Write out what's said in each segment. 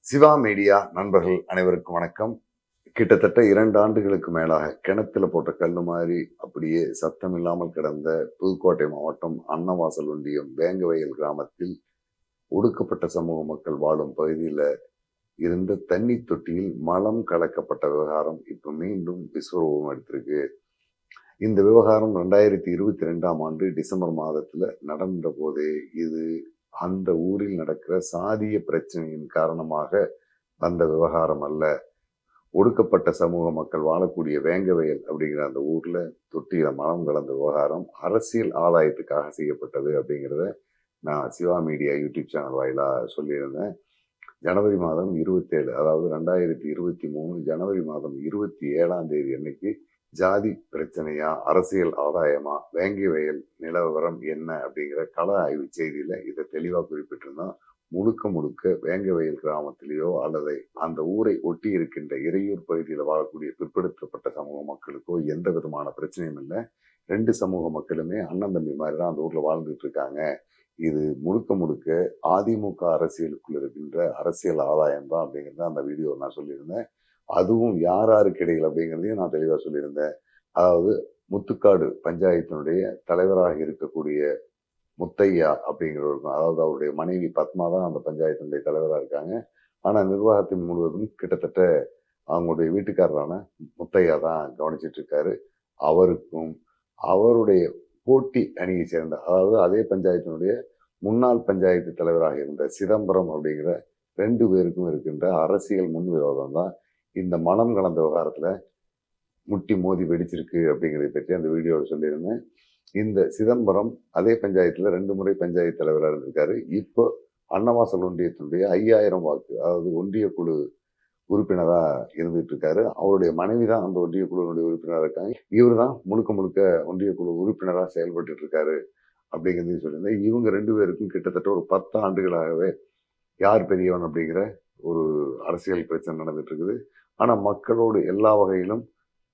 Siva media நண்பர்கள் அனைவருக்கும் வணக்கம். கிட்டத்தட்ட இரண்டு ஆண்டுகளுக்கு மேலாக கிணத்துல போட்ட கல் மாதிரி அப்படியே சத்தம் இல்லாமல் கிடந்த புதுக்கோட்டை மாவட்டம் அன்னவாசல் ஒன்றியம் வேங்கவயல் கிராமத்தில் ஒடுக்கப்பட்ட சமூக மக்கள் வாழும் பகுதியில் இருந்த தண்ணி தொட்டியில் மலம் கலக்கப்பட்ட விவகாரம் இப்போ மீண்டும் விஸ்வரூபம் எடுத்திருக்கு. இந்த விவகாரம் ரெண்டாயிரத்தி இருபத்தி ரெண்டாம் ஆண்டு டிசம்பர் மாதத்தில் நடந்த போதே இது அந்த ஊரில் நடக்கிற சாதிய பிரச்சனையின் காரணமாக வந்த விவகாரம் அல்ல. ஒடுக்கப்பட்ட சமூக மக்கள் வாழக்கூடிய வேங்கவயல் அப்படிங்கிற அந்த ஊரில் தொட்டியில் மனம் கலந்த விவகாரம் அரசியல் ஆதாயத்துக்காக செய்யப்பட்டது அப்படிங்கிறத நான் சிவா மீடியா யூடியூப் சேனல் வாயிலாக சொல்லியிருந்தேன். ஜனவரி மாதம் இருபத்தேழு அதாவது ரெண்டாயிரத்தி இருபத்தி மூணு ஜனவரி மாதம் இருபத்தி ஏழாம் தேதி அன்னைக்கு ஜாதி பிரச்சனையா அரசியல் ஆதாயமா வேங்கி வயல் நிலவரம் என்ன அப்படிங்கிற கள ஆய்வு செய்தியில இதை தெளிவா குறிப்பிட்டிருந்தோம் முழுக்க முழுக்க வேங்க வயல் கிராமத்திலேயோ அல்லது அந்த ஊரை ஒட்டி இருக்கின்ற இறையூர் பகுதியில் வாழக்கூடிய பிற்படுத்தப்பட்ட சமூக மக்களுக்கோ எந்த விதமான பிரச்சனையும் இல்லை. ரெண்டு சமூக மக்களுமே அண்ணன் தம்பி மாதிரி தான் அந்த ஊர்ல வாழ்ந்துட்டு இருக்காங்க. இது முழுக்க முழுக்க அதிமுக அரசியலுக்குள்ள இருக்கின்ற அரசியல் ஆதாயம் தான் அப்படிங்கிறத அந்த வீடியோ நான் சொல்லியிருந்தேன். அதுவும் யார் யாருக்கு இடையில் அப்படிங்கிறதையும் நான் தெளிவாக சொல்லியிருந்தேன். அதாவது முத்துக்காடு பஞ்சாயத்தினுடைய தலைவராக இருக்கக்கூடிய முத்தையா அப்படிங்கிறவருக்கும் அதாவது அவருடைய மனைவி பத்மா தான் அந்த பஞ்சாயத்தினுடைய தலைவராக இருக்காங்க. ஆனால் நிர்வாகத்தின் முழுவதும் கிட்டத்தட்ட அவங்களுடைய வீட்டுக்காரரான முத்தையா தான் கவனிச்சிட்டு இருக்காரு அவருக்கும் அவருடைய போட்டி அணியை சேர்ந்த அதாவது அதே பஞ்சாயத்தினுடைய முன்னாள் பஞ்சாயத்து தலைவராக இருந்த சிதம்பரம் அப்படிங்கிற ரெண்டு பேருக்கும் இருக்கின்ற அரசியல் முன்விரோதம் தான் இந்த மனம் கலந்த விவகாரத்தில் முட்டி மோதி வெடிச்சிருக்கு அப்படிங்கிறத பற்றி அந்த வீடியோவில் சொல்லியிருந்தேன். இந்த சிதம்பரம் அதே பஞ்சாயத்தில் ரெண்டு முறை பஞ்சாயத்து தலைவராக இருந்திருக்காரு. இப்போ அன்னவாசல் ஒன்றியத்தினுடைய ஐயாயிரம் வாக்கு அதாவது ஒன்றிய குழு உறுப்பினராக இருந்துகிட்டு இருக்காரு அவருடைய மனைவி தான் அந்த ஒன்றிய குழுவினுடைய உறுப்பினராக இருக்காங்க. இவர் தான் முழுக்க முழுக்க ஒன்றிய குழு உறுப்பினராக செயல்பட்டு இருக்காரு அப்படிங்கிறதையும் சொல்லியிருந்தேன். இவங்க ரெண்டு பேருக்கும் கிட்டத்தட்ட ஒரு பத்து ஆண்டுகளாகவே யார் பெரியவன் அப்படிங்கிற ஒரு அரசியல் பிரச்சனை நடந்துட்டு இருக்குது ஆனால் மக்களோடு எல்லா வகையிலும்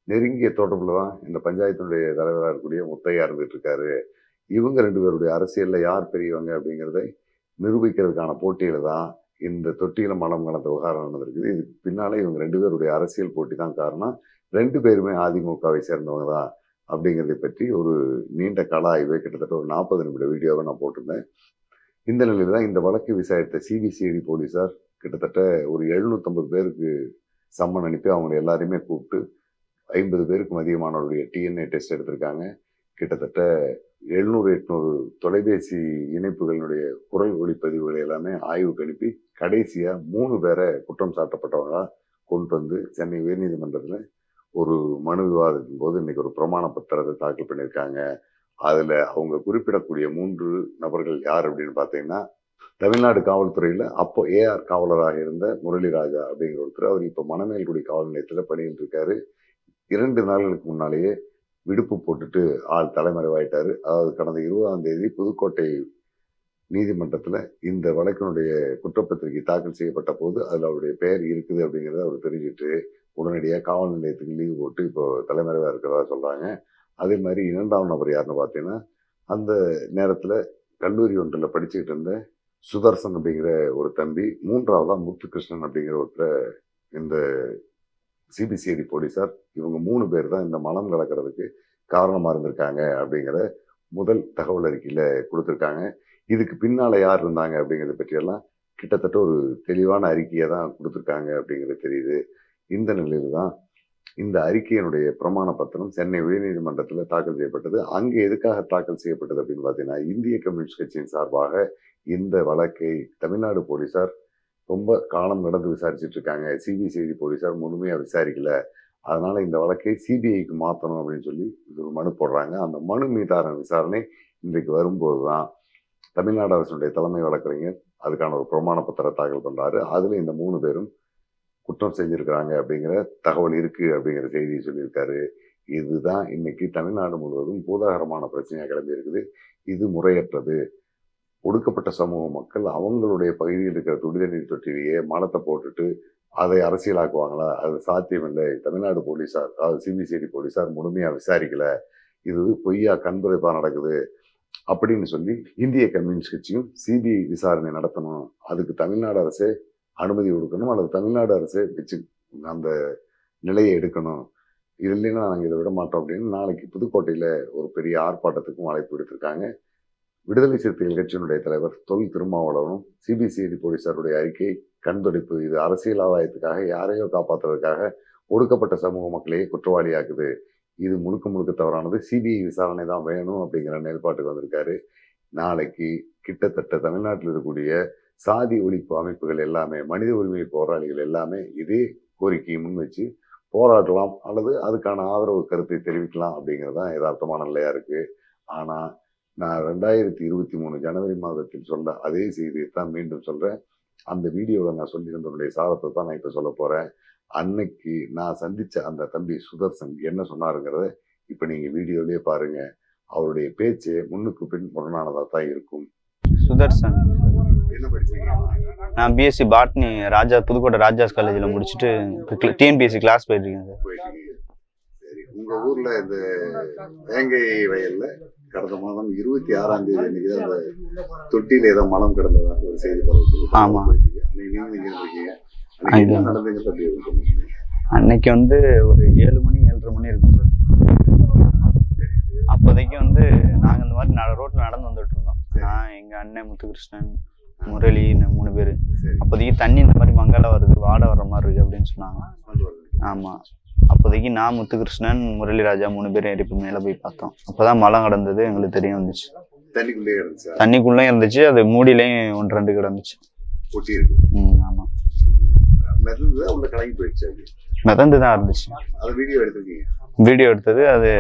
நெருங்கிய தொடர்பில் தான் இந்த பஞ்சாயத்தினுடைய தலைவராக இருக்கக்கூடிய முத்தையா இருந்துட்டு இருக்காரு இவங்க ரெண்டு பேருடைய அரசியலில் யார் பெரியவங்க அப்படிங்கிறதை நிரூபிக்கிறதுக்கான போட்டியில் தான் இந்த தொட்டியில மலம் கலந்த விவகாரம் நடந்திருக்குது. இதுக்கு பின்னாலே இவங்க ரெண்டு பேருடைய அரசியல் போட்டி தான் காரணம். ரெண்டு பேருமே அதிமுகவை சேர்ந்தவங்க தான் அப்படிங்கிறதை பற்றி ஒரு நீண்ட கள ஆய்வை கிட்டத்தட்ட ஒரு நாற்பது நிமிட வீடியோவை நான் போட்டிருந்தேன். இந்த நிலையில் தான் இந்த வழக்கு விசாரித்த சிபிசிஐடி போலீஸார் கிட்டத்தட்ட ஒரு எழுநூற்றம்பது பேருக்கு சம்மன் அனுப்பி அவங்க எல்லாரையுமே கூப்பிட்டு ஐம்பது பேருக்கும் அதிகமானவருடைய டிஎன்ஏ டெஸ்ட் எடுத்திருக்காங்க. கிட்டத்தட்ட எழுநூறு எட்நூறு தொலைபேசி இணைப்புகளினுடைய குரல் ஒளிப்பதிவுகளை எல்லாமே ஆய்வுக்கு அனுப்பி கடைசியாக மூணு பேரை குற்றம் சாட்டப்பட்டவங்களாக கொண்டு வந்து சென்னை உயர்நீதிமன்றத்தில் ஒரு மனு விவாதத்தின் போது இன்னைக்கு ஒரு பிரமாண பத்திரத்தை தாக்கல் பண்ணியிருக்காங்க. அதில் அவங்க குறிப்பிடக்கூடிய மூன்று நபர்கள் யார் அப்படின்னு பார்த்தீங்கன்னா தமிழ்நாடு காவல்துறையில் அப்போ ஏஆர் காவலராக இருந்த முரளிராஜா அப்படிங்கிற ஒருத்தர் அவர் இப்போ மணமேல்குடி காவல் நிலையத்தில் பணியில் இருக்காரு இரண்டு நாள்களுக்கு முன்னாலேயே விடுப்பு போட்டுட்டு ஆள் தலைமறைவாயிட்டார். அதாவது கடந்த இருபதாம் தேதி புதுக்கோட்டை நீதிமன்றத்தில் இந்த வழக்கினுடைய குற்றப்பத்திரிகை தாக்கல் செய்யப்பட்ட போது அதில் அவருடைய பெயர் இருக்குது அப்படிங்கிறத அவர் தெரிஞ்சுட்டு உடனடியாக காவல் நிலையத்துக்கு லீவு போட்டு இப்போ தலைமறைவாக இருக்கிறதா சொல்கிறாங்க அதே மாதிரி இரண்டாம் நபர் யாருன்னு பார்த்தீங்கன்னா அந்த நேரத்தில் கல்லூரி ஒன்றில் படிச்சுக்கிட்டு இருந்த சுதர்சன் அப்படிங்கிற ஒரு தம்பி மூன்றாவதாக முத்துகிருஷ்ணன் அப்படிங்கிற ஒருத்தர் இந்த சிபிசிஐடி போலீஸார் இவங்க மூணு பேர் தான் இந்த மலம் கலக்கிறதுக்கு காரணமாக இருந்திருக்காங்க அப்படிங்கிற முதல் தகவல் அறிக்கையில் கொடுத்துருக்காங்க. இதுக்கு பின்னால் யார் இருந்தாங்க அப்படிங்கிறத பற்றியெல்லாம் கிட்டத்தட்ட ஒரு தெளிவான அறிக்கையை தான் கொடுத்துருக்காங்க அப்படிங்கிறது தெரியுது. இந்த நிலையில் தான் இந்த அறிக்கையினுடைய பிரமாண பத்திரம் சென்னை உயர்நீதிமன்றத்தில் தாக்கல் செய்யப்பட்டது. அங்கே எதுக்காக தாக்கல் செய்யப்பட்டது அப்படின்னு பார்த்தீங்கன்னா இந்திய கம்யூனிஸ்ட் கட்சியின் சார்பாக இந்த வழக்கை தமிழ்நாடு போலீசார் ரொம்ப காலம் நடந்து விசாரிச்சுட்டு இருக்காங்க சிபிசிஐடி போலீசார் முழுமையாக விசாரிக்கல. அதனால இந்த வழக்கை சிபிஐக்கு மாற்றணும் அப்படின்னு சொல்லி ஒரு மனு போடுறாங்க. அந்த மனு மீதான விசாரணை இன்றைக்கு வரும்போது தான் தமிழ்நாடு அரசுடைய தலைமை வழக்கறிஞர் அதுக்கான ஒரு பிரமாண பத்திரம் தாக்கல் பண்ணுறாரு அதில் இந்த மூணு பேரும் குற்றம் செஞ்சுருக்கிறாங்க அப்படிங்கிற தகவல் இருக்குது அப்படிங்கிற செய்தியை சொல்லியிருக்காரு. இதுதான் இன்னைக்கு தமிழ்நாடு முழுவதும் பூதாகரமான பிரச்சனையாக கிளம்பி இருக்குது இது முறையற்றது. ஒடுக்கப்பட்ட சமூக மக்கள் அவங்களுடைய பகுதியில் இருக்கிற துடித நீர் தொட்டிலேயே மலத்தை போட்டுட்டு அதை அரசியலாக்குவாங்களா? அது சாத்தியமில்லை. தமிழ்நாடு போலீஸார் அதாவது சிபிசிஐடி போலீஸார் முழுமையாக விசாரிக்கல. இது பொய்யா கண்புரைப்பாக நடக்குது அப்படின்னு சொல்லி இந்திய கம்யூனிஸ்ட் கட்சியும் சிபிஐ விசாரணை நடத்தணும். அதுக்கு தமிழ்நாடு அரசே அனுமதி கொடுக்கணும். அல்லது தமிழ்நாடு அரசே வச்சு அந்த நிலையை எடுக்கணும். இது இல்லைன்னா நாங்கள் இதை விட மாட்டோம் அப்படின்னு நாளைக்கு புதுக்கோட்டையில் ஒரு பெரிய ஆர்ப்பாட்டத்துக்கும் அழைப்பு எடுத்திருக்காங்க. விடுதலை சிறுத்தைகள் கட்சியினுடைய தலைவர் தொல் திருமாவளவனும் சிபிசிஐடி போலீசாருடைய அறிக்கை கண்துடைப்பு இது அரசியல் ஆதாயத்துக்காக யாரையோ காப்பாற்றுறதுக்காக ஒடுக்கப்பட்ட சமூக மக்களையே குற்றவாளியாக்குது. இது முழுக்க முழுக்க தவறானது. சிபிஐ விசாரணை தான் வேணும் அப்படிங்கிற நிலைப்பாட்டுக்கு வந்திருக்காரு. நாளைக்கு கிட்டத்தட்ட தமிழ்நாட்டில் இருக்கக்கூடிய சாதி ஒழிப்பு அமைப்புகள் எல்லாமே மனித உரிமை போராளிகள் எல்லாமே இதே கோரிக்கையை முன்வச்சு போராடலாம் அல்லது அதுக்கான ஆதரவு கருத்தை தெரிவிக்கலாம் அப்படிங்கிறது தான் யதார்த்தமான நிலையாக இருக்குது ஆனால் நான் ரெண்டாயிரத்தி இருபத்தி மூணு ஜனவரி மாதத்தில் சொன்ன அதே செய்தியை தான் மீண்டும் சொல்றேன். அந்த வீடியோவில் நான் சொல்லியிருந்தனுடைய சாரத்தை தான் நான் இப்போ சொல்ல போறேன். அன்னைக்கு நான் சந்திச்ச அந்த தம்பி சுதர்சன் என்ன சொன்னாருங்கிறத இப்போ நீங்க வீடியோலயே பாருங்க. அவருடைய பேச்சு முன்னுக்கு பின் முரணானதா தான் இருக்கும். சுதர்சன். என்ன படிச்சீங்க? நான் பிஎஸ்சி பாட்னி ராஜா புதுக்கோட்டை ராஜாஸ் காலேஜில் முடிச்சுட்டு டிஎன்பிஎஸ்சி கிளாஸ் போயிட்டு இருக்கேன் சார். போயிட்டீங்க. சரி உங்க ஊர்ல இந்த வேங்கை வயல்ல கடந்த மாதம் இருபத்தி ஆறாம் தேதி அன்னைக்கு தான் அந்த தொட்டியில ஏதோ மலம் கிடந்ததாக ஒரு செய்தி பரவுச்சு. ஆமா. போயிட்டு இருக்கு. அன்னைக்கு வந்து ஒரு ஏழு மணி ஏழரை மணி இருக்கும் சார். அப்போதைக்கு வந்து நாங்கள் இந்த மாதிரி நட ரோட்டில் நடந்து வந்துட்டு இருந்தோம். நான் எங்கள் அண்ணன் முத்துகிருஷ்ணன் முரளி இந்த மூணு பேர். அப்போதைக்கு தண்ணி இந்த மாதிரி மங்கால வருது வாடை வர்ற மாதிரி இருக்கு அப்படின்னு சொன்னாங்க. ஆமாம் அப்போதைக்கு நான் முத்துகிருஷ்ணன் முரளி ராஜா மூணு பேரும் போய் மேலே போய் பார்த்தோம். அப்போதான் மழை கடந்தது எங்களுக்கு தெரிய வந்துச்சு. தண்ணிக்குள்ளேயே இருந்துச்சா? தண்ணிக்குள்ளே இருந்துச்சு அது மூடிலையும் ஒன்று ரெண்டு கிடந்துச்சு ம் ஆமாம் மிதந்து தான் இருந்துச்சு. வீடியோ எடுத்தது அது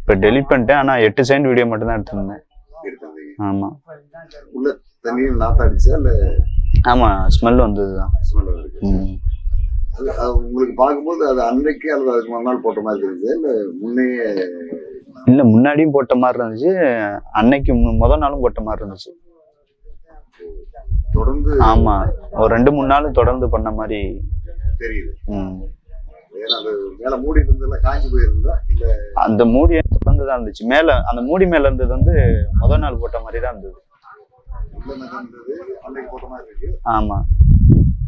இப்போ டெலிட் பண்ணிட்டேன் ஆனால் எட்டு செகண்ட் வீடியோ மட்டும் தான் எடுத்திருந்தேன் ஆமாம் உள்ள தண்ணியில் நாத்தம் அடிச்சா இல்ல ஆமாம் ஸ்மெல் வந்தது தான் உங்களுக்கு பார்க்கும்போது அது அன்னைக்கு அல்லது அதுக்கு மறுநாள் போட்ட மாதிரி இருந்துச்சு இல்ல முன்னையே இல்லை முன்னாடியும் போட்ட மாதிரி இருந்துச்சு. அன்னைக்கு மு- முத நாளும் போட்ட மாதிரி இருந்துச்சு. தொடர்ந்து ஆமாம் ஒரு ரெண்டு மூணு நாள் தொடர்ந்து பண்ண மாதிரி. தெரியுது. அந்த மூடி தொடர்ந்து தான் இருந்துச்சு. மேலே அந்த மூடி மேலே இருந்தது வந்து முத நாள் போட்ட மாதிரி தான் இருந்தது. உள்ள இருந்தது அன்னைக்கு போட்ட மாதிரி இருக்கு ஆமாம்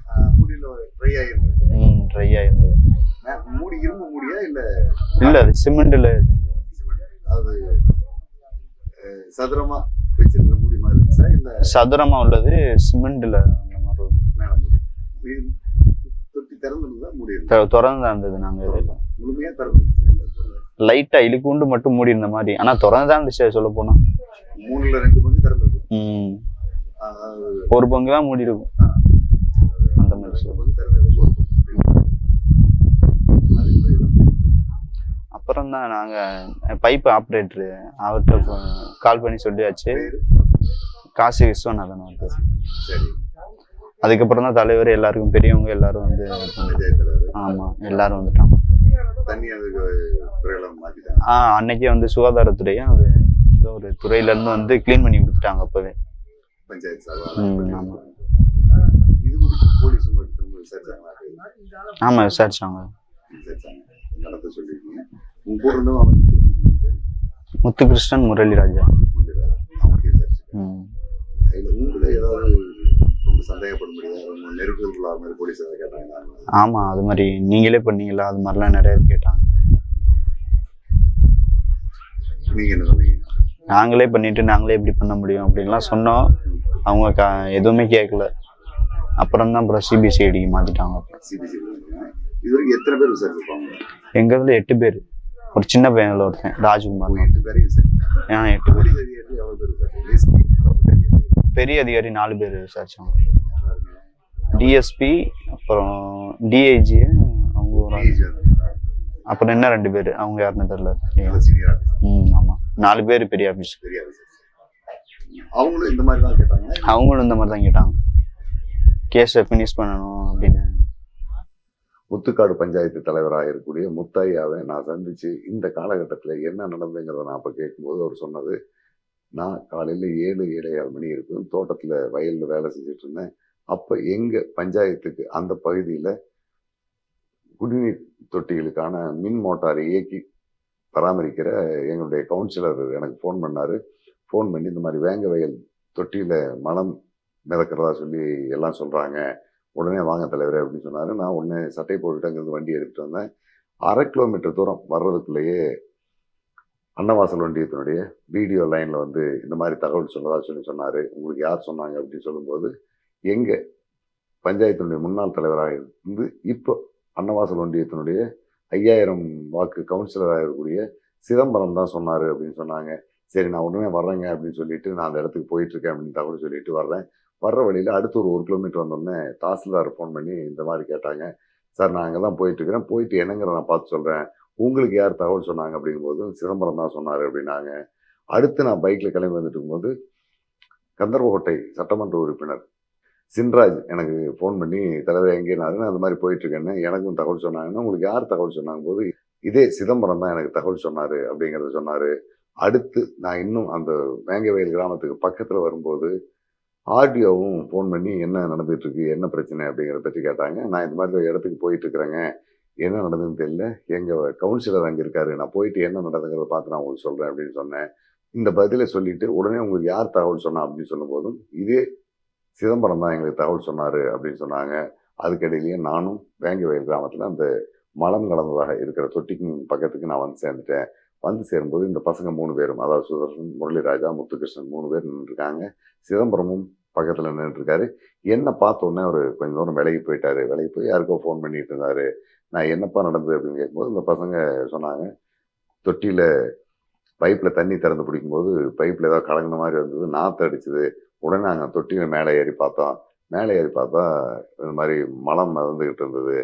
ஆஹ் மூடியில ட்ரை ஆயிருந்தது. ம் ட்ரையாக இருந்தது மே- மூடி இரும்பு மூடியா இல்ல? இல்லை அது சிமெண்டில் சிமெண்ட். அது அஹ், சதுரமா வச்சிருக்கிற மூடி மாதிரி இருந்துச்சா? இல்ல சதுரமாக உள்ளது சிமெண்டில் அந்த மாதிரி மேல மூடி. தொட்டி திறந்துருந்தா மூடி திறந்து இருந்தது நாங்கள் முழுமையா திறந்துருந்துச்சு? லைட்டா இழுக்குண்டு மட்டும் மூடி இருந்த மாதிரி. ஆனா திறந்து தான் இருந்துச்சு சொல்ல போனா மூணுல ரெண்டு பங்கு திறந்துருக்கும். ஒரு பங்கு தான் மூடி இருக்கும். ஒரு இது அப்புறம் தான் நாங்க பைப் ஆப்ரேட்டர் அவர்கிட்ட கால் பண்ணி சொல்லியாச்சு. காசி விஸ்வநாதன் வந்து சரி. அதுக்கப்புறம் தான் தலைவர் எல்லாருக்கும் பெரியவங்க எல்லாரும் வந்து இது பண்ணாங்க. பஞ்சாயத்து தலைவர். ஆமா எல்லாரும் வந்துட்டாங்க. தண்ணி அதுக்கு ஆ அன்னைக்கே வந்து சுகாதாரத்துறையும் அது ஏதோ ஒரு துறையில இருந்து வந்து க்ளீன் பண்ணி கொடுத்துட்டாங்க அப்பவே. பஞ்சாயத்து ம், சார்பா ஆமா. இது போலீஸ் உங்களுக்கு திரும்ப விசாரிச்சாங்களா? ஆமா விசாரிச்சாங்க. முத்துகிருஷ்ணன் முரளி ராஜா. ஆமா அது மாதிரி நீங்களே பண்ணீங்களா? அது மாதிரிலாம் நிறைய கேட்டாங்க. நாங்களே பண்ணிட்டு நாங்களே எப்படி பண்ண முடியும் அப்படின்லாம் சொன்னோம். அவங்க எதுவுமே கேட்கல. அப்புறம் தான் அப்புறம் சிபிசிஐடிக்கு மாத்திட்டாங்க. சிபிசி இது வரைக்கும் எத்தனை பேர் விசாரிச்சிருப்பாங்க? எங்க இதுல எட்டு பேர். ஒரு சின்ன பையன்ல ஒருத்தன் ராஜ்குமார். எட்டு விசாரிச்சு ஏன்னா எட்டு பேர். பேர் பெரிய அதிகாரி நாலு பேர் விசாரிச்சாங்க. டிஎஸ்பி அப்புறம் டிஐஜி அவங்க ஒரு. அப்புறம் என்ன ரெண்டு பேர்? அவங்க யாருன்னு தெரியல. ம் ஆமா. நாலு பேர் பெரிய ஆஃபீஸ் பெரிய அவங்களும் இந்த மாதிரி தான் கேட்டாங்க அவங்களும் இந்த மாதிரி தான் கேட்டாங்க. கேஸை ஃபினிஷ் பண்ணணும் அப்படின்னு. முத்துக்காடு பஞ்சாயத்து தலைவராக இருக்கக்கூடிய முத்தையாவை நான் சந்திச்சு இந்த காலகட்டத்தில் என்ன நடந்துங்கிறத நான் அப்போ கேட்கும்போது அவர் சொன்னது நான் காலையில் ஏழு ஏழையாறு மணி இருக்கும் தோட்டத்தில் வயலில் வேலை செஞ்சுட்டு இருந்தேன். அப்போ எங்கள் பஞ்சாயத்துக்கு அந்த பகுதியில் குடிநீர் தொட்டிகளுக்கான மின் மோட்டாரை இயக்கி பராமரிக்கிற எங்களுடைய கவுன்சிலர் எனக்கு ஃபோன் பண்ணார். ஃபோன் பண்ணி இந்த மாதிரி வேங்க வயல் தொட்டியில் மலம் மிதக்கிறதா சொல்லி எல்லாம் சொல்கிறாங்க உடனே வாங்க தலைவரே அப்படின்னு சொன்னார். நான் உடனே சட்டை போட்டுட்டு அங்கேருந்து வண்டி எடுத்துகிட்டு வந்தேன். அரை கிலோமீட்டர் தூரம் வர்றதுக்குள்ளேயே அன்னவாசல் ஒன்றியத்தினுடைய வீடியோ லைனில் வந்து இந்த மாதிரி தகவல் சொன்னதா சொல்லி சொன்னார். உங்களுக்கு யார் சொன்னாங்க அப்படின்னு சொல்லும்போது எங்கள் பஞ்சாயத்தினுடைய முன்னாள் தலைவராக இருந்து இப்போ அன்னவாசல் ஒன்றியத்தினுடைய ஐயாயிரம் வாக்கு கவுன்சிலராக இருக்கக்கூடிய சிதம்பரம் தான் சொன்னார் அப்படின்னு சொன்னாங்க. சரி நான் உடனே வர்றேங்க அப்படின்னு சொல்லிட்டு நான் அந்த இடத்துக்கு போயிட்டுருக்கேன் அப்படின்னு தகவல் சொல்லிட்டு வர்றேன். வர்ற வழியில் அடுத்து ஒரு ஒரு கிலோமீட்டர் வந்தோடனே தாசில்தார் ஃபோன் பண்ணி இந்த மாதிரி கேட்டாங்க. சார் நான் அங்கே தான் போயிட்டுருக்கிறேன். போயிட்டு என்னங்கிற நான் பார்த்து சொல்கிறேன் உங்களுக்கு யார் தகவல் சொன்னாங்க? அப்படிங்கும்போது சிதம்பரம் தான் சொன்னார் அப்படின்னாங்க. அடுத்து நான் பைக்கில் கிளம்பி வந்துட்டு இருக்கும்போது கந்தர்வகோட்டை சட்டமன்ற உறுப்பினர் சின்ராஜ் எனக்கு ஃபோன் பண்ணி தலைவர் எங்கேனாருன்னு நான் அந்த மாதிரி போயிட்டுருக்கேன்னு எனக்கும் தகவல் சொன்னாங்கன்னா உங்களுக்கு யார் தகவல் சொன்னாங்க போது இதே சிதம்பரம் தான் எனக்கு தகவல் சொன்னார் அப்படிங்கிறத சொன்னார். அடுத்து நான் இன்னும் அந்த வேங்கவயல் கிராமத்துக்கு பக்கத்தில் வரும்போது ஆர்டிஓவும் ஃபோன் பண்ணி என்ன நடந்துட்டு இருக்கு என்ன பிரச்சனை அப்படிங்கிறத பற்றி கேட்டாங்க. நான் இந்த மாதிரி இடத்துக்கு போயிட்டு இருக்கிறேங்க என்ன நடந்ததுன்னு தெரியல. எங்கள் கவுன்சிலர் அங்கே இருக்காரு. நான் போயிட்டு என்ன நடந்துங்கிறத பார்த்து நான் உங்களுக்கு சொல்கிறேன் அப்படின்னு சொன்னேன். இந்த பதிலை சொல்லிட்டு உடனே உங்களுக்கு யார் தகவல் சொன்னா அப்படின்னு சொல்லும்போதும் இதே சிதம்பரம் தான் எங்களுக்கு தகவல் சொன்னார் அப்படின்னு சொன்னாங்க. அதுக்கிடையிலேயே நானும் வேங்கவயல் கிராமத்தில் அந்த மலம் கலந்ததாக இருக்கிற தொட்டிக்கு பக்கத்துக்கு நான் வந்து சேர்ந்துட்டேன். வந்து சேரும்போது இந்த பசங்க மூணு பேரும் அதாவது சுதர்சன் முரளிராஜா முத்துகிருஷ்ணன் மூணு பேர் நின்றுருக்காங்க சிதம்பரமும் பக்கத்தில் நின்றுருக்காரு என்னை பார்த்த உடனே அவர் கொஞ்சம் தூரம் விலகி போயிட்டார். விலகி போய் யாருக்கோ ஃபோன் பண்ணிட்டு இருந்தார் நான் என்னப்பா நடந்தது அப்படின்னு கேட்கும்போது இந்த பசங்க சொன்னாங்க தொட்டியில் பைப்பில் தண்ணி திறந்து பிடிக்கும்போது பைப்பில் ஏதோ கலங்கின மாதிரி இருந்தது நாற்று அடிச்சுது. உடனே நாங்கள் தொட்டியில் மேலே ஏறி பார்த்தோம். மேலே ஏறி பார்த்தா இந்த மாதிரி மலம் மறந்துக்கிட்டு இருந்தது.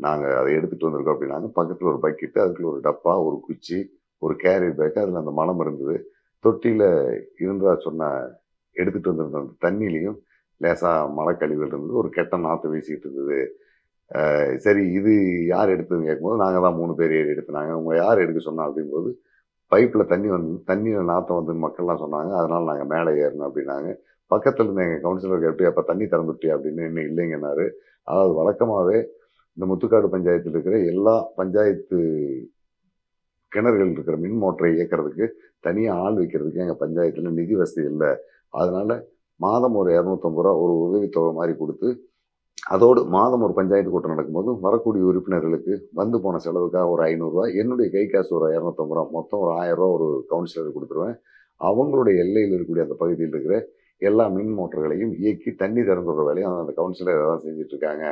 நாங்கள் அதை எடுத்துகிட்டு வந்திருக்கோம் அப்படின்னாங்க. பக்கத்தில் ஒரு பக்கெட்டு அதுக்குள்ள ஒரு டப்பா ஒரு குச்சி ஒரு கேரியர் பேக் அதில் அந்த மலம் இருந்தது. தொட்டியில் இருந்ததா சொன்ன எடுத்துகிட்டு வந்திருந்த அந்த தண்ணியிலையும் லேசாக மழை கழிவுகள் இருந்தது. ஒரு கெட்ட நாற்று வீசிக்கிட்டு இருந்தது. சரி இது யார் எடுத்ததுன்னு கேட்கும்போது நாங்கள் தான் மூணு பேர் ஏறி எடுத்துனாங்க. உங்களை யார் எடுக்க சொன்னா அப்படிங்கும்போது பைப்பில் தண்ணி வந்து தண்ணியில் நாற்றம் வந்து மக்கள்லாம் சொன்னாங்க. அதனால் நாங்கள் மேலே ஏறணும் அப்படின்னாங்க. பக்கத்தில் இருந்த எங்கள் கவுன்சிலர் எப்படி அப்போ தண்ணி திறந்துட்டியா? அப்படின்னு இன்னும் இல்லைங்கன்னாரு அதாவது வழக்கமாகவே இந்த முத்துக்காடு பஞ்சாயத்தில் இருக்கிற எல்லா பஞ்சாயத்து கிணறுகள் இருக்கிற மின் மோட்டரை இயக்கிறதுக்கு தனியாக ஆள் வைக்கிறதுக்கு எங்கள் பஞ்சாயத்தில் நிதி வசதி இல்லை. அதனால் மாதம் ஒரு இரநூத்தம்பது ரூபா ஒரு உதவித்தொகை மாதிரி கொடுத்து அதோடு மாதம் ஒரு பஞ்சாயத்து கூட்டம் நடக்கும்போது வரக்கூடிய உறுப்பினர்களுக்கு வந்து போன செலவுக்காக ஒரு ஐநூறுரூவா என்னுடைய கை காசு ஒரு இரநூத்தம்பது ரூபா மொத்தம் ஒரு ஆயிரரூவா ஒரு கவுன்சிலர் கொடுத்துருவேன். அவங்களுடைய எல்லையில் இருக்கக்கூடிய அந்த பகுதியில் இருக்கிற எல்லா மின் மோட்டர்களையும் இயக்கி தண்ணி திறந்துடுற வேலையும் அந்த கவுன்சிலர் தான் செஞ்சுட்ருக்காங்க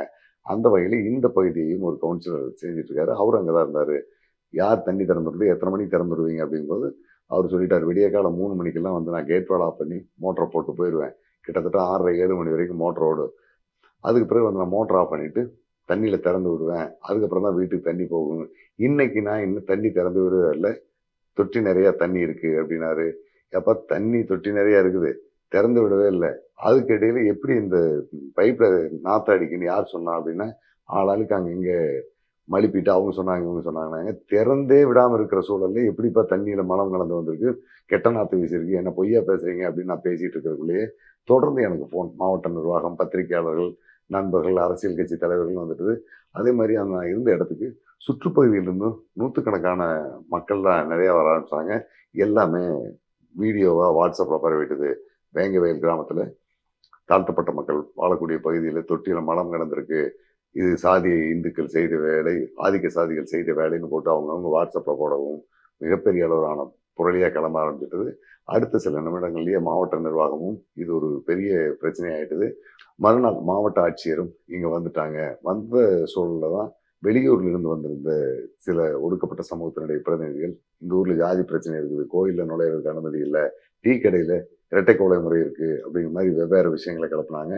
அந்த வகையில் இந்த பகுதியையும் ஒரு கவுன்சிலர் செஞ்சிட்ருக்காரு அவர் அங்கே தான் இருந்தார். யார் தண்ணி திறந்துருது எத்தனை மணிக்கு திறந்துடுவீங்க அப்படிங்கும்போது அவர் சொல்லிட்டார் விடிய காலம் மூணு மணிக்கெல்லாம் வந்து நான் கேட் வேலை ஆஃப் பண்ணி மோட்டரை போட்டு போயிடுவேன் கிட்டத்தட்ட ஆறரை ஏழு மணி வரைக்கும் மோட்டர் ஓடும். அதுக்கு பிறகு வந்து நான் மோட்டர் ஆஃப் பண்ணிவிட்டு தண்ணியில் திறந்து விடுவேன். அதுக்கப்புறம் தான் வீட்டுக்கு தண்ணி போகும். இன்னைக்கு நான் இன்னும் தண்ணி திறந்து விடுவதில்ல. தொட்டி நிறையா தண்ணி இருக்குது அப்படின்னாரு. எப்போ தண்ணி தொட்டி நிறையா இருக்குது. திறந்து விடவே இல்லை. அதுக்கு இடையில எப்படி இந்த பைப்பில் நாற்று அடிக்குன்னு யார் சொன்னா அப்படின்னா ஆளாளுக்கு அங்கே இங்கே மழுப்பிட்டு அவங்க சொன்னாங்க இவங்க சொன்னாங்க திறந்தே விடாமல் இருக்கிற சூழல்ல எப்படிப்பா தண்ணியில் மலம் கலந்து வந்திருக்கு? கெட்ட நாற்று வீசியிருக்கு. என்ன பொய்யா பேசுறீங்க அப்படின்னு நான் பேசிகிட்டு இருக்கிறக்குள்ளேயே தொடர்ந்து எனக்கு ஃபோன் மாவட்ட நிர்வாகம் பத்திரிகையாளர்கள் நண்பர்கள் அரசியல் கட்சி தலைவர்கள் வந்துட்டு அதே மாதிரி அந்த நான் இருந்த இடத்துக்கு சுற்றுப்பகுதியிலிருந்தும் நூற்றுக்கணக்கான மக்கள்லாம் நிறையா வர ஆரம்பிச்சாங்க. எல்லாமே வீடியோவாக வாட்ஸ்அப்பில் பரவிட்டது. வேங்கவயல் கிராமத்தில் தாழ்த்தப்பட்ட மக்கள் வாழக்கூடிய பகுதியில் தொட்டியில் மலம் கிடந்திருக்கு இது சாதி இந்துக்கள் செய்த வேலை ஆதிக்க சாதிகள் செய்த வேலைன்னு போட்டு அவங்கவுங்க வாட்ஸ்அப்பில் போடவும் மிகப்பெரிய அளவிலான புரளியாக கிளம்ப ஆரம்பிச்சிட்டது. அடுத்த சில நிமிடங்கள்லேயே மாவட்ட நிர்வாகமும் இது ஒரு பெரிய பிரச்சனையாயிட்டது. மறுநாள் மாவட்ட ஆட்சியரும் இங்கே வந்துட்டாங்க. வந்த சூழலில் தான் வெளியூர்லேருந்து வந்திருந்த சில ஒடுக்கப்பட்ட சமூகத்தினுடைய பிரதிநிதிகள் இந்த ஊரில் ஜாதி பிரச்சனை இருக்குது கோயிலில் நுழையிறதுக்கு அனுமதி இல்லை டீ கடையில் இரட்டை கோலை முறை இருக்குது அப்படிங்கிற மாதிரி வெவ்வேறு விஷயங்களை கிளப்புனாங்க.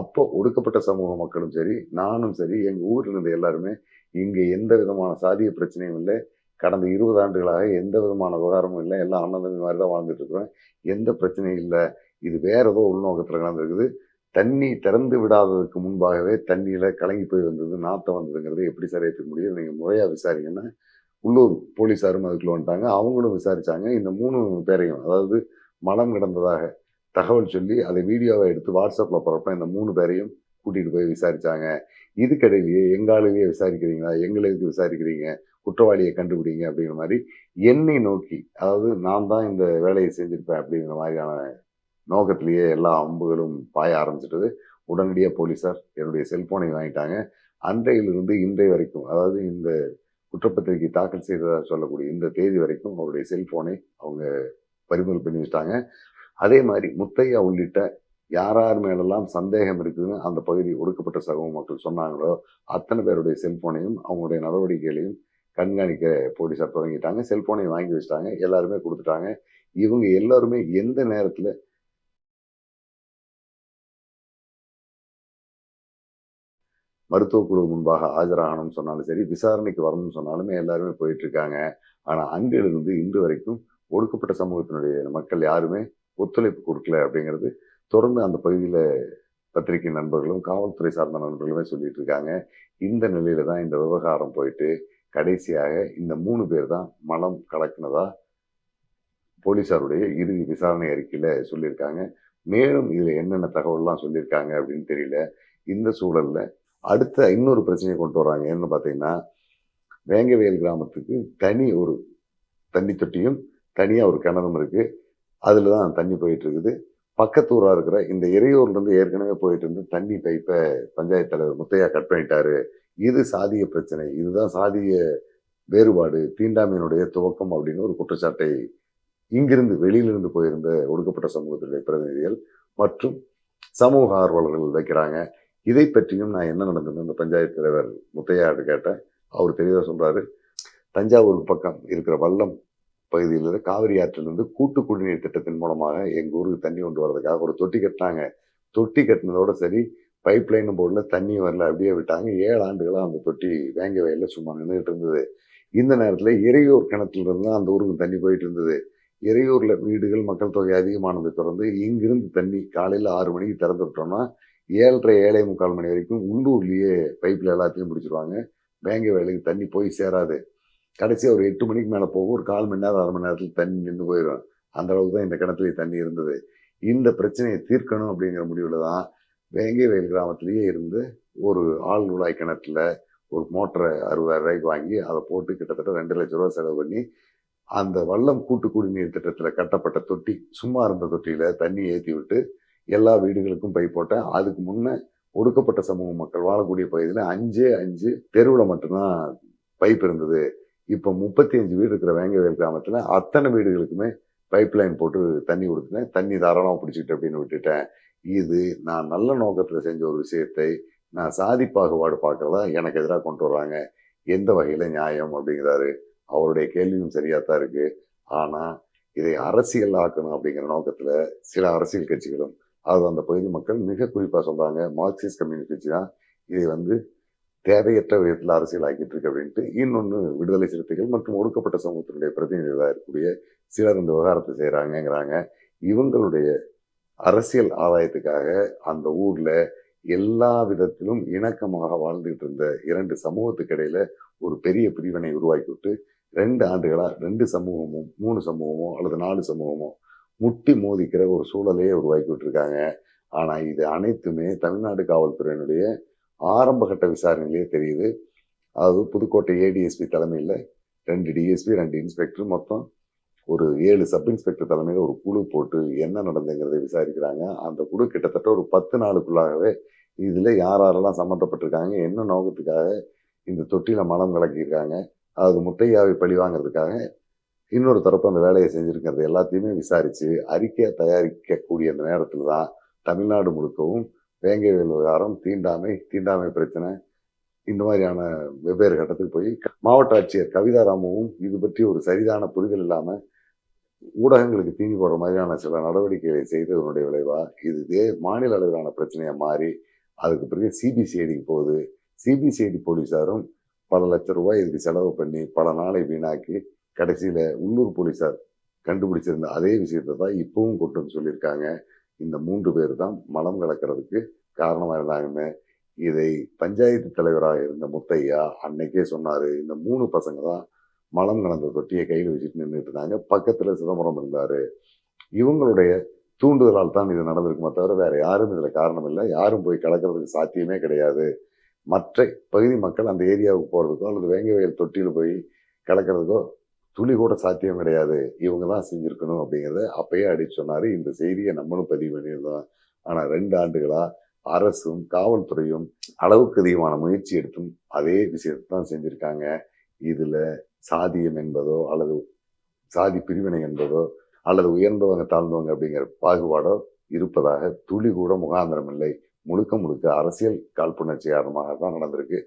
அப்போ ஒடுக்கப்பட்ட சமூக மக்களும் சரி நானும் சரி எங்கள் ஊர்ல இருந்த எல்லாருமே இங்கே எந்த விதமான சாதிய பிரச்சனையும் இல்லை. கடந்த இருபது ஆண்டுகளாக எந்த விதமான விவகாரமும் இல்லை. எல்லாம் அண்ணன் மாதிரி தான் வாழ்ந்துட்டு இருக்கிறோம். எந்த பிரச்சனையும் இல்லை. இது வேற ஏதோ உள்நோக்கத்தில் நடந்திருக்குது தண்ணி திறந்து விடாததுக்கு முன்பாகவே தண்ணியில கலங்கி போய் வந்தது நாத்தம் வந்ததுங்கிறது எப்படி சார் முடியும்? நீங்கள் முறையாக விசாரிங்கன்னா உள்ளூர் போலீஸாரும் அதுக்குள்ள வந்துட்டாங்க. அவங்களும் விசாரிச்சாங்க. இந்த மூணு பேரையும் அதாவது மலம் கிடந்ததாக தகவல் சொல்லி அதை வீடியோவை எடுத்து வாட்ஸ்அப்பில் போகிறப்ப இந்த மூணு பேரையும் கூட்டிகிட்டு போய் விசாரித்தாங்க இதுக்கிடையிலேயே எங்காலேயே விசாரிக்கிறீங்களா? எங்களை எதுக்கு விசாரிக்கிறீங்க? குற்றவாளியை கண்டுபிடிங்க அப்படிங்கிற மாதிரி என்னை நோக்கி அதாவது நான் தான் இந்த வேலையை செஞ்சுருப்பேன் அப்படிங்கிற மாதிரியான நோக்கத்திலேயே எல்லா அம்புகளும் பாய ஆரம்பிச்சிட்டது. உடனடியாக போலீஸார் என்னுடைய செல்போனை வாங்கிட்டாங்க. அன்றையிலிருந்து இன்றைய வரைக்கும் அதாவது இந்த குற்றப்பத்திரிகை தாக்கல் செய்ததாக சொல்லக்கூடிய இந்த தேதி வரைக்கும் அவருடைய செல்போனை அவங்க பறிமுதல் பண்ணி வச்சிட்டாங்க. அதே மாதிரி முத்தையா உள்ளிட்ட யார் யார் மேலெல்லாம் சந்தேகம் இருக்குதுன்னு அந்த பகுதி ஒடுக்கப்பட்ட சமூக மக்கள் சொன்னாங்களோ அத்தனை பேருடைய செல்போனையும் அவங்களுடைய நடவடிக்கைகளையும் கண்காணிக்க போலீஸார் தொடங்கிட்டாங்க. செல்போனையும் வாங்கி வச்சிட்டாங்க. எல்லாருமே கொடுத்துட்டாங்க. இவங்க எல்லாருமே எந்த நேரத்தில் மருத்துவ குழு முன்பாக ஆஜராகணும்னு சொன்னாலும் சரி விசாரணைக்கு வரணும்னு சொன்னாலுமே எல்லாருமே போயிட்டு இருக்காங்க. ஆனால் அங்கிலிருந்து இன்று வரைக்கும் ஒடுக்கப்பட்ட சமூகத்தினுடைய மக்கள் யாருமே ஒத்துழைப்பு கொடுக்கல அப்படிங்கிறது தொடர்ந்து அந்த பகுதியில் பத்திரிகை நண்பர்களும் காவல்துறை சார்ந்த நண்பர்களுமே சொல்லிட்டு இருக்காங்க. இந்த நிலையில தான் இந்த விவகாரம் போயிட்டு கடைசியாக இந்த மூணு பேர் தான் மலம் கலக்கினதா போலீசாருடைய இறுதி விசாரணை அறிக்கையில் சொல்லியிருக்காங்க. மேலும் இதில் என்னென்ன தகவல்லாம் சொல்லியிருக்காங்க அப்படின்னு தெரியல. இந்த சூழலில் அடுத்த இன்னொரு பிரச்சனையை கொண்டு வராங்க. என்னன்னு பார்த்தீங்கன்னா வேங்கவேல் கிராமத்துக்கு தனி ஒரு தண்ணி தொட்டியும் தனியாக ஒரு கிணறும் இருக்குது அதில் தான் தண்ணி போயிட்டுருக்குது. பக்கத்தூராக இருக்கிற இந்த இறையூர்லேருந்து ஏற்கனவே போயிட்டு இருந்து தண்ணி பைப்பை பஞ்சாயத்து தலைவர் முத்தையா கட் பண்ணிட்டாரு. இது சாதிய பிரச்சனை. இதுதான் சாதிய வேறுபாடு. தீண்டாமையினுடைய துவக்கம் அப்படின்னு ஒரு குற்றச்சாட்டை இங்கிருந்து வெளியிலிருந்து போயிருந்த ஒடுக்கப்பட்ட சமூகத்தினுடைய பிரதிநிதிகள் மற்றும் சமூக ஆர்வலர்கள் வைக்கிறாங்க. இதை பற்றியும் நான் என்ன நடந்தது இந்த பஞ்சாயத்து தலைவர் முத்தையாட்டு கேட்டேன். அவர் தெளிவாக சொல்கிறாரு தஞ்சாவூர் பக்கம் இருக்கிற வல்லம் பகுதியில் காவிரி ஆற்றிலிருந்து கூட்டு குடிநீர் திட்டத்தின் மூலமாக எங்கள் ஊருக்கு தண்ணி கொண்டு வர்றதுக்காக ஒரு தொட்டி கட்டினாங்க. தொட்டி கட்டினதோட சரி பைப் லைன் போர்டில் தண்ணி வரல அப்படியே விட்டாங்க. ஏழு ஆண்டுகளாக அந்த தொட்டி வேங்க வயலில் சும்மா நின்றுட்டு இருந்தது. இந்த நேரத்தில் இறையூர் கிணத்துலேருந்து தான் அந்த ஊருக்கு தண்ணி போயிட்டு இருந்தது. இறையூரில் வீடுகள் மக்கள் தொகை அதிகமானதை தொடர்ந்து இங்கிருந்து தண்ணி காலையில் ஆறு மணிக்கு திறந்து விட்டோம்னா ஏழரை ஏழை முக்கால் மணி வரைக்கும் உள்ளூர்லேயே பைப்பில் எல்லாத்தையும் பிடிச்சிருவாங்க. வேங்க வேலைக்கு தண்ணி போய் சேராது. கடைசியாக ஒரு எட்டு மணிக்கு மேலே போகும். ஒரு கால் மணி நேரம் அரை மணி நேரத்தில் தண்ணி நின்று போயிடும். அந்த அளவுக்கு தான் இந்த கிணத்துலேயே தண்ணி இருந்தது. இந்த பிரச்சனையை தீர்க்கணும் அப்படிங்கிற முடிவில் தான் வேங்கை வயல் கிராமத்திலேயே இருந்து ஒரு ஆள் உழாய் கிணத்துல ஒரு மோட்டரை அறுபதாயிரம் ரூபாய்க்கு வாங்கி அதை போட்டு கிட்டத்தட்ட ரெண்டு லட்ச ரூபா செலவு பண்ணி அந்த வல்லம் கூட்டு குடிநீர் திட்டத்தில் கட்டப்பட்ட தொட்டி சும்மா இருந்த தொட்டியில் தண்ணி ஏற்றி விட்டு எல்லா வீடுகளுக்கும் பை போட்டேன். அதுக்கு முன்னே ஒடுக்கப்பட்ட சமூக மக்கள் வாழக்கூடிய பகுதியில் அஞ்சே அஞ்சு தெருவில் மட்டும்தான் பைப் இருந்தது. இப்போ முப்பத்தி அஞ்சு வீடு இருக்கிற வேங்கவேல் கிராமத்தில் அத்தனை வீடுகளுக்குமே பைப் லைன் போட்டு தண்ணி கொடுத்துட்டேன். தண்ணி தாராளமாக பிடிச்சிட்டு அப்படின்னு விட்டுட்டேன். இது நான் நல்ல நோக்கத்தில் செஞ்ச ஒரு விஷயத்தை நான் சாதி பாகுபாடு பார்க்குறதா எனக்கு எதிராக கொண்டு வர்றாங்க. எந்த வகையில் நியாயம் அப்படிங்கிறாரு. அவருடைய கேள்வியும் சரியாக தான் இருக்குது ஆனால் இதை அரசியல் ஆக்கணும் அப்படிங்கிற நோக்கத்தில் சில அரசியல் கட்சிகளும் அது அந்த பகுதி மக்கள் மிக குறிப்பாக சொல்கிறாங்க மார்க்சிஸ்ட் கம்யூனிஸ்ட் கட்சி தான் இதை வந்து தேவையற்ற விதத்தில் அரசியல் ஆக்கிட்டு இருக்கு அப்படின்ட்டு இன்னொன்று விடுதலை சிறுத்தைகள் மற்றும் ஒடுக்கப்பட்ட சமூகத்தினுடைய பிரதிநிதிகளாக இருக்கக்கூடிய சிலர் இந்த விவகாரத்தை செய்கிறாங்கங்கிறாங்க இவங்களுடைய அரசியல் ஆதாயத்துக்காக அந்த ஊரில் எல்லா விதத்திலும் இணக்கமாக வாழ்ந்துட்டு இருந்த இரண்டு சமூகத்துக்கு இடையில ஒரு பெரிய பிரிவினை உருவாக்கி விட்டு ரெண்டு ஆண்டுகளாக ரெண்டு சமூகமும் மூணு சமூகமோ அல்லது நாலு சமூகமோ முட்டி மோதிக்கிற ஒரு சூழலையே உருவாக்கி விட்டுருக்காங்க. ஆனால் இது அனைத்துமே தமிழ்நாடு காவல்துறையினுடைய ஆரம்பகட்ட விசாரணையிலேயே தெரியுது. அதாவது புதுக்கோட்டை ஏடிஎஸ்பி தலைமையில் ரெண்டு டிஎஸ்பி ரெண்டு இன்ஸ்பெக்டர் மொத்தம் ஒரு ஏழு சப் இன்ஸ்பெக்டர் தலைமையில் ஒரு குழு போட்டு என்ன நடந்துங்கிறதை விசாரிக்கிறாங்க. அந்த குழு கிட்டத்தட்ட ஒரு பத்து நாளுக்குள்ளாகவே இதில் யார் யாரெல்லாம் சம்மந்தப்பட்டிருக்காங்க என்ன நோக்கத்துக்காக இந்த தொட்டியில் மலம் கலக்கியிருக்காங்க அதாவது முட்டையாவை பழி வாங்கிறதுக்காக இன்னொரு தரப்பு அந்த வேலையை செஞ்சுருக்கிறது எல்லாத்தையுமே விசாரித்து அறிக்கையை தயாரிக்கக்கூடிய அந்த நேரத்தில் தான் தமிழ்நாடு முழுக்கவும் வேங்கை விவகாரம் தீண்டாமை தீண்டாமை பிரச்சனை இந்த மாதிரியான வெவ்வேறு கட்டத்துக்கு போய் மாவட்ட ஆட்சியர் கவிதா ராமுவும் இது பற்றி ஒரு சரிதான புரிதல் இல்லாமல் ஊடகங்களுக்கு தீனி போடுற மாதிரியான சில நடவடிக்கைகளை செய்ததனுடைய விளைவா? இது இதே மாநில அளவிலான பிரச்சனையாக மாறி அதுக்கு பிறகு சிபிசிஐடிக்கு போகுது. சிபிசிஐடி போலீஸாரும் பல லட்சம் ரூபாய் இதுக்கு செலவு பண்ணி பல நாளை வீணாக்கி கடைசியில் உள்ளூர் போலீஸார் கண்டுபிடிச்சிருந்த அதே விஷயத்தை தான் இப்பவும் கொட்டுன்னு சொல்லியிருக்காங்க. இந்த மூன்று பேர் தான் மலம் கலக்கிறதுக்கு காரணமாக இருந்தாங்கன்னு இதை பஞ்சாயத்து தலைவராக இருந்த முத்தையா அன்னைக்கே சொன்னார். இந்த மூணு பசங்க தான் மலம் கலந்த தொட்டியை கையில் வச்சுட்டு நின்றுட்டு இருந்தாங்க. பக்கத்தில் சிதம்பரம் இருந்தார். இவங்களுடைய தூண்டுதலால் தான் இது நடந்திருக்குமே தவிர வேறு யாரும் இதில் காரணம் இல்லை. யாரும் போய் கலக்கிறதுக்கு சாத்தியமே கிடையாது. மற்ற பகுதி மக்கள் அந்த ஏரியாவுக்கு போகிறதுக்கோ அல்லது வேங்க வயல் தொட்டியில் போய் கலக்கிறதுக்கோ துளி கூட சாத்தியம் கிடையாது. இவங்க தான் செஞ்சுருக்கணும் அப்படிங்கிறத அப்பயே அடிச்சு சொன்னார். இந்த செய்தியை நம்மளும் பதிவு பண்ணியிருந்தோம். ஆனால் ரெண்டு ஆண்டுகளாக அரசும் காவல்துறையும் அளவுக்கு அதிகமான முயற்சி எடுத்தும் அதே விஷயத்தை தான் செஞ்சுருக்காங்க. இதில் சாதியம் என்பதோ அல்லது சாதி பிரிவினை என்பதோ அல்லது உயர்ந்தவங்க தாழ்ந்தவங்க அப்படிங்கிற பாகுபாடோ இருப்பதாக துளி கூட முகாந்திரம் இல்லை. முழுக்க முழுக்க அரசியல் காழ்ப்புணர்ச்சி காரணமாக தான் நடந்திருக்கு.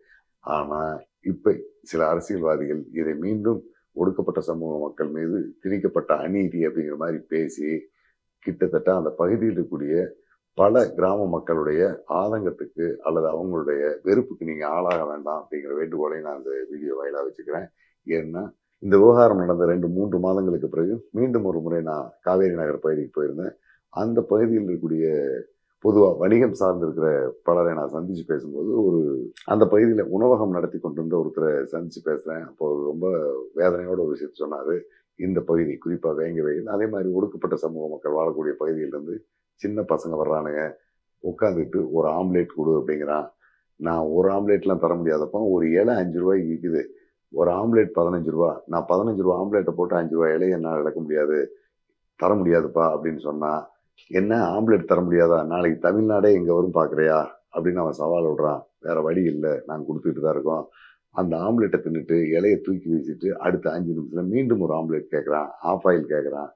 ஆனால் இப்போ சில அரசியல்வாதிகள் இதை மீண்டும் ஒடுக்கப்பட்ட சமூக மக்கள் மீது திணிக்கப்பட்ட அநீதி அப்படிங்கிற மாதிரி பேசி கிட்டத்தட்ட அந்த பகுதியில் இருக்கக்கூடிய பல கிராம மக்களுடைய ஆதங்கத்துக்கு அல்லது அவங்களுடைய வெறுப்புக்கு நீங்கள் ஆளாக வேண்டாம் அப்படிங்கிற வேண்டுகோளை நான் அந்த வீடியோ வாயிலாக வச்சுக்கிறேன். ஏன்னா இந்த விவகாரம் நடந்த ரெண்டு மூன்று மாதங்களுக்கு பிறகு மீண்டும் ஒரு முறை நான் காவேரி நகர் பகுதிக்கு போயிருந்தேன். அந்த பகுதியில் இருக்கக்கூடிய பொதுவாக வணிகம் சார்ந்திருக்கிற பலரை நான் சந்தித்து பேசும்போது ஒரு அந்த பகுதியில் உணவகம் நடத்தி கொண்டிருந்த ஒருத்தரை சந்தித்து பேசுகிறேன் அப்போ ரொம்ப வேதனையோட ஒரு விஷயத்தை சொன்னார். இந்த பகுதி குறிப்பாக வேங்க வயல். அதே மாதிரி ஒடுக்கப்பட்ட சமூக மக்கள் வாழக்கூடிய பகுதியிலேருந்து சின்ன பசங்க வர்றானுங்க. உட்காந்துட்டு ஒரு ஆம்லேட் கொடு அப்படிங்கிறான். நான் ஒரு ஆம்லேட்லாம் தர முடியாதப்போ ஒரு இலை அஞ்சு ரூபாய்க்கு விற்குது ஒரு ஆம்லேட் பதினஞ்சு ரூபா. நான் பதினஞ்சு ரூபா ஆம்லேட்டை போட்டு அஞ்சு ரூபா இலையை என்னால் இழக்க முடியாது. தர முடியாதுப்பா அப்படின்னு சொன்னால் என்ன ஆம்லெட் தர முடியாதா? நாளைக்கு தமிழ்நாடே எங்கே வரும் பார்க்குறியா அப்படின்னு அவன் சவால் விடுறான். வேற வழி இல்லை. நாங்கள் கொடுத்துட்டு தான் இருக்கோம். அந்த ஆம்லெட்டை தின்னுட்டு இலையை தூக்கி வீசிட்டு அடுத்த அஞ்சு நிமிஷத்தில் மீண்டும் ஒரு ஆம்லெட் கேட்குறான் ஆஃப் ஆயில் கேட்குறான்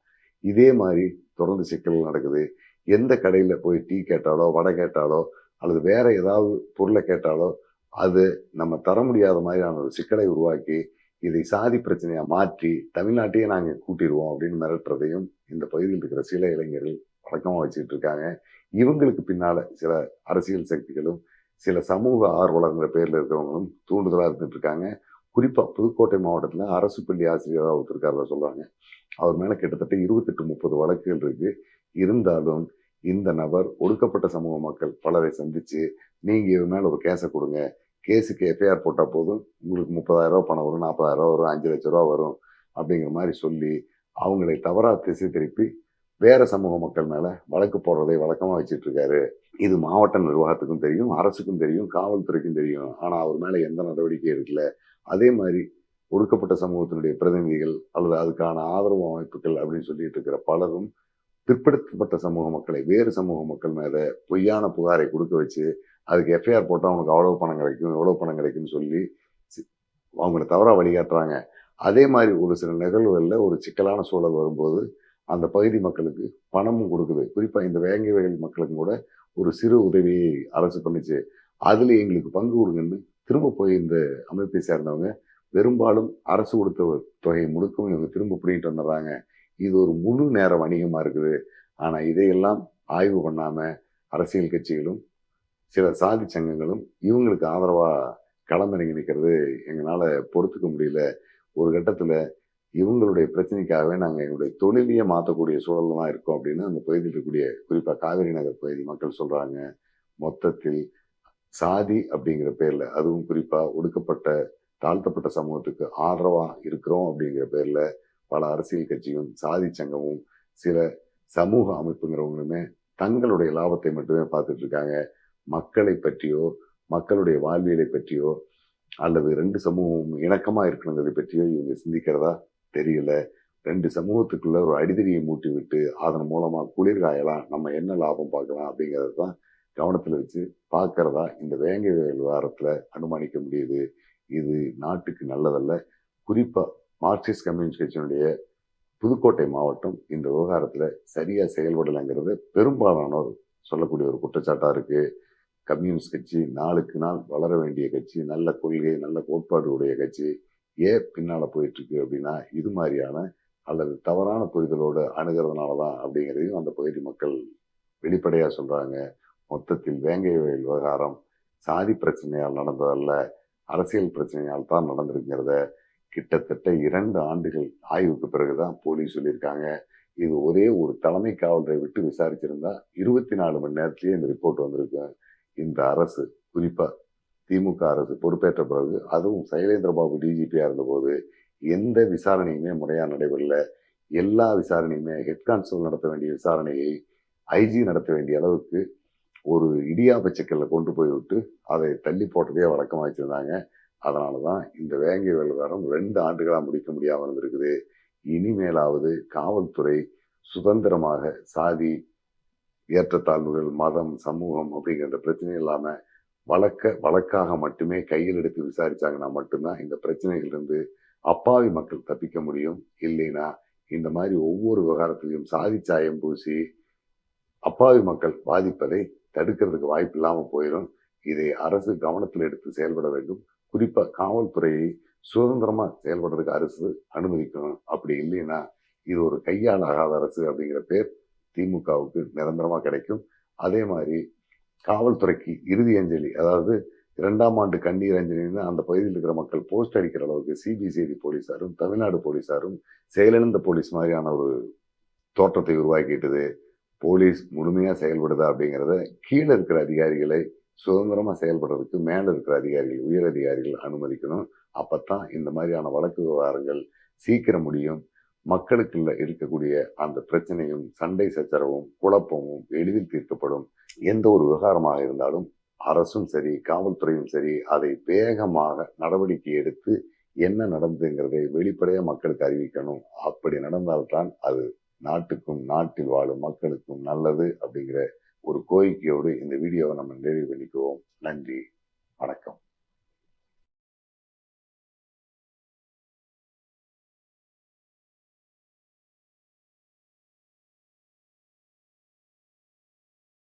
இதே மாதிரி தொடர்ந்து சிக்கல் நடக்குது. எந்த கடையில் போய் டீ கேட்டாலோ வடை கேட்டாலோ அல்லது வேற ஏதாவது பொருளை கேட்டாலோ அது நம்ம தர முடியாத மாதிரியான ஒரு சிக்கலை உருவாக்கி இதை சாதி பிரச்சனையாக மாற்றி தமிழ்நாட்டையே நாங்கள் கூட்டிடுவோம் அப்படின்னு மிரட்டுறதையும் இந்த பகுதியில் இருக்கிற சில இளைஞர்கள் பழக்கமாக வச்சுக்கிட்டு இருக்காங்க. இவங்களுக்கு பின்னால் சில அரசியல் சக்திகளும் சில சமூக ஆர்வலங்கிற பேரில் இருக்கிறவங்களும் தூண்டுதலாக இருந்துட்டு இருக்காங்க. குறிப்பாக புதுக்கோட்டை மாவட்டத்தில் அரசு பள்ளி ஆசிரியராக ஒருத்தருக்காரத சொல்கிறாங்க அவர் மேலே கிட்டத்தட்ட இருபத்தெட்டு முப்பது வழக்குகள் இருக்குது இருந்தாலும் இந்த நபர் ஒடுக்கப்பட்ட சமூக மக்கள் பலரை சந்தித்து நீங்கள் இவன் மேலே ஒரு கேஸை கொடுங்க. கேஸுக்கு எஃப்ஐஆர் போட்டால் போதும். உங்களுக்கு முப்பதாயிரரூவா பணம் வரும் நாற்பதாயிரரூவா வரும் அஞ்சு லட்ச ரூபா வரும். அப்படிங்கிற மாதிரி சொல்லி அவங்களை தவறா திசை திருப்பி வேற சமூக மக்கள் மேல வழக்கு போடுறதை வழக்கமா வச்சிட்டு இருக்காரு இது மாவட்ட நிர்வாகத்துக்கும் தெரியும் அரசுக்கும் தெரியும் காவல்துறைக்கும் தெரியும். ஆனா அவர் மேல எந்த நடவடிக்கையும் எடுக்கல. அதே மாதிரி ஒடுக்கப்பட்ட சமூகத்தினுடைய பிரதிநிதிகள் அல்லது அதுக்கான ஆதரவு அமைப்புகள் அப்படின்னு சொல்லிட்டு இருக்கிற பலரும் பிற்படுத்தப்பட்ட சமூக மக்களை வேறு சமூக மக்கள் மேல பொய்யான புகாரை கொடுக்க வச்சு அதுக்கு எஃப்ஐஆர் போட்டால் அவனுக்கு அவ்வளவு பணம் கிடைக்கும் எவ்வளவு பணம் கிடைக்கும்னு சொல்லி அவங்கள தவறாக வழிகாட்டுறாங்க. அதே மாதிரி ஒரு சில நிகழ்வுகளில் ஒரு சிக்கலான சூழல் வரும்போது அந்த பகுதி மக்களுக்கு பணமும் கொடுக்குது. குறிப்பாக இந்த வேங்கை வயல் மக்களுக்கும் கூட ஒரு சிறு உதவியை அரசு பண்ணிச்சு. அதில் எங்களுக்கு பங்கு கொடுங்கன்னு திரும்ப போய் இந்த அமைப்பை சேர்ந்தவங்க பெரும்பாலும் அரசு கொடுத்த தொகையை முழுக்கவும் இவங்க திரும்ப பிடிங்கிட்டு வந்துடுறாங்க. இது ஒரு முழு நேர வணிகமாக இருக்குது. ஆனால் இதையெல்லாம் ஆய்வு பண்ணாமல் அரசியல் கட்சிகளும் சில சாதி சங்கங்களும் இவங்களுக்கு ஆதரவாக களமிறங்கி நிற்கிறது எங்களால் பொறுத்துக்க முடியல. ஒரு கட்டத்தில் இவங்களுடைய பிரச்சனைக்காகவே நாங்கள் எங்களுடைய தொழிலையே மாற்றக்கூடிய சூழல்ல தான் இருக்கோம் அப்படின்னு அந்த பகுதியில் இருக்கக்கூடிய குறிப்பாக காவிரி நகர் பகுதி மக்கள் சொல்கிறாங்க மொத்தத்தில் சாதி அப்படிங்கிற பேரில் அதுவும் குறிப்பாக ஒடுக்கப்பட்ட தாழ்த்தப்பட்ட சமூகத்துக்கு ஆதரவாக இருக்கிறோம் அப்படிங்கிற பேரில் பல அரசியல் கட்சியும் சாதி சங்கமும் சில சமூக அமைப்புங்கிறவங்களுமே தங்களுடைய லாபத்தை மட்டுமே பார்த்துட்டு இருக்காங்க. மக்களை பற்றியோ மக்களுடைய வாழ்வியலை பற்றியோ அல்லது ரெண்டு சமூகமும் இணக்கமாக இருக்கணுங்கிறதை பற்றியோ இவங்க சிந்திக்கிறதா தெரியல. ரெண்டு சமூகத்துக்குள்ள ஒரு அடிதடியை மூட்டி விட்டு அதன் மூலமா குளிர்காயலாம் நம்ம என்ன லாபம் பார்க்கலாம் அப்படிங்கிறது தான் கவனத்துல வச்சு பார்க்கறதா இந்த வேங்கை விவகாரத்தில் அனுமானிக்க முடியுது. இது நாட்டுக்கு நல்லதல்ல. குறிப்பா மார்க்சிஸ்ட் கம்யூனிஸ்ட் கட்சியினுடைய புதுக்கோட்டை மாவட்டம் இந்த விவகாரத்துல சரியா செயல்படலைங்கிறது பெரும்பாலானோர் சொல்லக்கூடிய ஒரு குற்றச்சாட்டா இருக்கு. கம்யூனிஸ்ட் கட்சி நாளுக்கு நாள் வளர வேண்டிய கட்சி நல்ல கொள்கை நல்ல கோட்பாடு உடைய கட்சி. ஏன் பின்னால போயிட்டு இருக்கு அப்படின்னா இது மாதிரியான அல்லது தவறான புரிதலோடு அணுகிறதுனால தான் அப்படிங்கிறதையும் அந்த பகுதி மக்கள் வெளிப்படையாக சொல்கிறாங்க மொத்தத்தில் வேங்கை வயல் விவகாரம் சாதி பிரச்சனையால் நடந்ததல்ல அரசியல் பிரச்சனையால் தான் நடந்திருக்கிறத கிட்டத்தட்ட இரண்டு ஆண்டுகள் ஆய்வுக்கு பிறகுதான் போலீஸ் சொல்லியிருக்காங்க. இது ஒரே ஒரு தலைமை காவலரை விட்டு விசாரிச்சிருந்தா இருபத்தி நாலு மணி நேரத்திலேயே இந்த ரிப்போர்ட் வந்திருக்கு. இந்த அரசு குறிப்பாக திமுக அரசு பொறுப்பேற்ற பிறகு அதுவும் சைலேந்திர பாபு டிஜிபியாக இருந்தபோது எந்த விசாரணையுமே முறையாக நடைபெறல. எல்லா விசாரணையுமே ஹெட் கான்ஸ்டபிள் நடத்த வேண்டிய விசாரணையை ஐஜி நடத்த வேண்டிய அளவுக்கு ஒரு இடியாப்ப சிக்கலில் கொண்டு போய் விட்டு அதை தள்ளி போட்டதே வழக்கமாக வச்சுருந்தாங்க. அதனால தான் இந்த வேங்கை விவகாரம் ரெண்டு ஆண்டுகளாக முடிக்க முடியாமல் இருந்திருக்குது இனிமேலாவது காவல்துறை சுதந்திரமாக சாதி ஏற்றத்தாழ்வுகள் மதம் சமூகம் அப்படிங்கிற பிரச்சனை இல்லாமல் வழக்க வழக்காக மட்டுமே கையில் எடுத்து விசாரிச்சாங்கன்னா மட்டும்தான் இந்த பிரச்சனைகளிலிருந்து அப்பாவி மக்கள் தப்பிக்க முடியும். இல்லைன்னா இந்த மாதிரி ஒவ்வொரு விவகாரத்திலையும் சாதி சாயம் பூசி அப்பாவி மக்கள் பாதிப்பதை தடுக்கிறதுக்கு வாய்ப்பு இல்லாமல் போயிடும் இதை அரசு கவனத்தில் எடுத்து செயல்பட வேண்டும். குறிப்பாக காவல்துறையை சுதந்திரமாக செயல்படுறதுக்கு அரசு அனுமதிக்கணும். அப்படி இல்லைன்னா இது ஒரு கையால் ஆகாத அரசு அப்படிங்கிற பேர் திமுகவுக்கு நிரந்தரமாக கிடைக்கும். அதே மாதிரி காவல்துறைக்கு இறுதி அஞ்சலி அதாவது இரண்டாம் ஆண்டு கண்ணீர் அஞ்சலின்னு அந்த பகுதியில் இருக்கிற மக்கள் போஸ்ட் அடிக்கிற அளவுக்கு சிபிசிஐடி போலீஸாரும் தமிழ்நாடு போலீஸாரும் செயலிழந்த போலீஸ் மாதிரியான ஒரு தோற்றத்தை உருவாக்கிட்டுது போலீஸ் முழுமையாக செயல்படுதா அப்படிங்கிறத கீழே இருக்கிற அதிகாரிகளை சுதந்திரமாக செயல்படுறதுக்கு மேலே இருக்கிற அதிகாரிகள் உயர் அதிகாரிகள் அனுமதிக்கணும். அப்பத்தான் இந்த மாதிரியான வழக்கு விவகாரங்கள் சீக்கிரம் முடியும். மக்களுக்குள்ள இருக்கக்கூடிய அந்த பிரச்சனையும் சண்டை சச்சரவும் குழப்பமும் எளிதில் தீர்க்கப்படும். எந்த ஒரு விவகாரமாக இருந்தாலும் அரசும் சரி காவல்துறையும் சரி அதை வேகமாக நடவடிக்கை எடுத்து என்ன நடந்ததுங்கிறதை வெளிப்படையாக மக்களுக்கு அறிவிக்கணும். அப்படி நடந்தால்தான் அது நாட்டுக்கும் நாட்டில் வாழும் மக்களுக்கும் நல்லது அப்படிங்கிற ஒரு கோரிக்கையோடு இந்த வீடியோவை நம்ம நிறைவு பண்ணிக்குவோம். நன்றி. வணக்கம்.